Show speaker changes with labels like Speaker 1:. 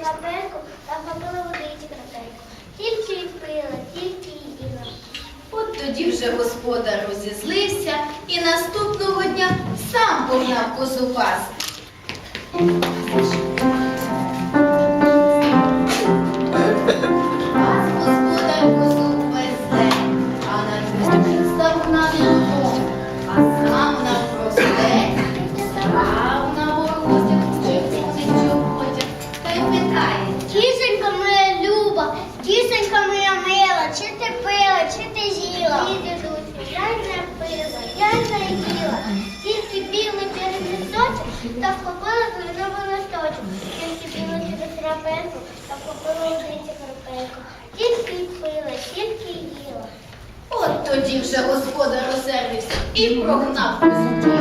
Speaker 1: білий через та вхопила водиці крапельку. Тільки й пила, тільки й їла.
Speaker 2: От тоді вже господар розізлився і наступного дня сам погнав козу пасти. Питає.
Speaker 1: Кісенька моя люба, кісенька моя мила, чи ти пила, чи ти їла? Ні, дідусю, я не пила, я не їла. Тільки білий через листочок та вхопила зеленого листочок. Тільки білий через трапезу та вхопила одиці крапельку. Тільки й пила, тільки й їла.
Speaker 2: От тоді вже господар розервився і прогнав козу в ліс.